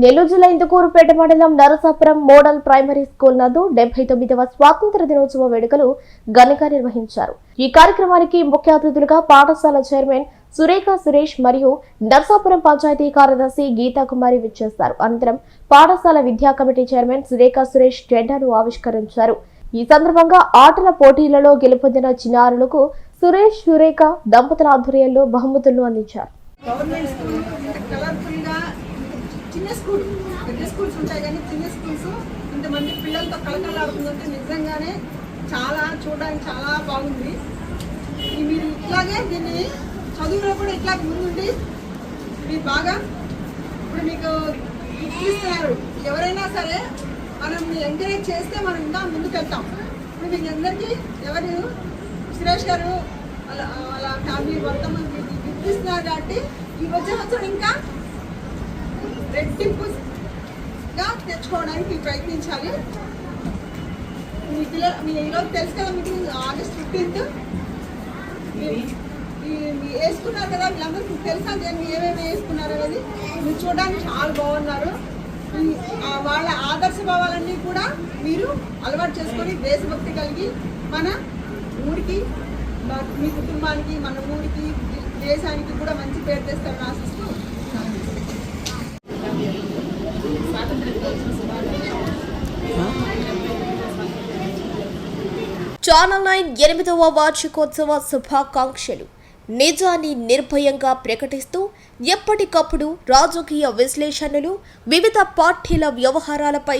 నెల్లూరు జిల్లా ఇందుకూరుపేట మండలం Narasapuram model primary school నందు డెబ్బై తొమ్మిదవ స్వాతంత్ర దినోత్సవ వేడుకలు ఘనంగా నిర్వహించారు. ఈ కార్యక్రమానికి ముఖ్య అతిథులుగా పాఠశాల చైర్మన్ సురేఖ సురేష్ మరియు నర్సాపురం పంచాయతీ కార్యదర్శి గీతా కుమారి విచ్చేస్తారు అనంతరం పాఠశాల విద్యా కమిటీ చైర్మన్ సురేఖ సురేష్ జెండాను ఆవిష్కరించారు. ఈ సందర్భంగా ఆటల పోటీలలో గెలుపొందిన చిన్నారులకు సురేష్ సురేఖ దంపతుల ఆధ్వర్యంలో బహుమతులను అందించారు. చిన్న స్కూల్ పెద్ద స్కూల్స్ ఉంటాయి కానీ చిన్న స్కూల్స్ ఇంతమంది పిల్లలతో కలకలాడుతుందంటే నిజంగానే చాలా చూడడానికి చాలా బాగుంది. మీరు ఇట్లాగే దీన్ని చదువులో కూడా ఇట్లా ముందుండి మీరు బాగా ఇప్పుడు మీకు ఇస్తున్నారు. ఎవరైనా సరే మనం ఎంకరేజ్ చేస్తే మనం ఇంకా ముందుకు వెళ్తాం. ఇప్పుడు మీకు అందరికీ ఎవరు? సురేష్ గారు వాళ్ళ వాళ్ళ ఫ్యామిలీ మొత్తం మీకు ఇస్తున్నారు కాబట్టి ఈ వచ్చే సంవత్సరం ఇంకా రెట్టింపుగా తెచ్చుకోవడానికి ప్రయత్నించాలి. మీ పిల్లలు మీ ఈరోజు తెలుసు కదా మీకు ఆగస్ట్ ఫిఫ్టీన్త్. వేసుకున్నారు కదా వీళ్ళందరూ తెలుసా నేను ఏమేమి వేసుకున్నారు అనేది? మీరు చూడడానికి చాలా బాగున్నారు. వాళ్ళ ఆదర్శ భావాలన్నీ కూడా మీరు అలవాటు చేసుకొని దేశభక్తి కలిగి మన ఊరికి మీ కుటుంబానికి మన ఊరికి దేశానికి కూడా మంచి పేరు తెస్తారని ఆశిస్తూ ఛానల్ నైన్ ఎనిమిదవ వార్షికోత్సవ శుభాకాంక్షలు. నిజాన్ని నిర్భయంగా ప్రకటిస్తూ ఎప్పటికప్పుడు రాజకీయ విశ్లేషణలు వివిధ పార్టీల వ్యవహారాలపై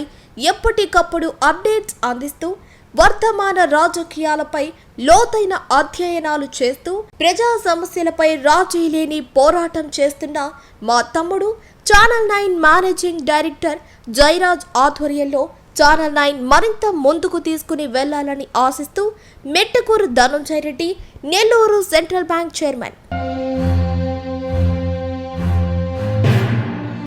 ఎప్పటికప్పుడు అప్డేట్స్ అందిస్తూ వర్తమాన రాజకీయాలపై లోతైన అధ్యయనాలు చేస్తూ ప్రజా సమస్యలపై రాజీ లేని పోరాటం చేస్తున్న మా తమ్ముడు channel nine managing director Jayaraj ఆధ్వర్యంలో ఛానల్ నైన్ మరింత ముందుకు తీసుకుని వెళ్ళాలని ఆశిస్తూ Mettakuru Dhanunjaya Reddy Nellore central bank chairman.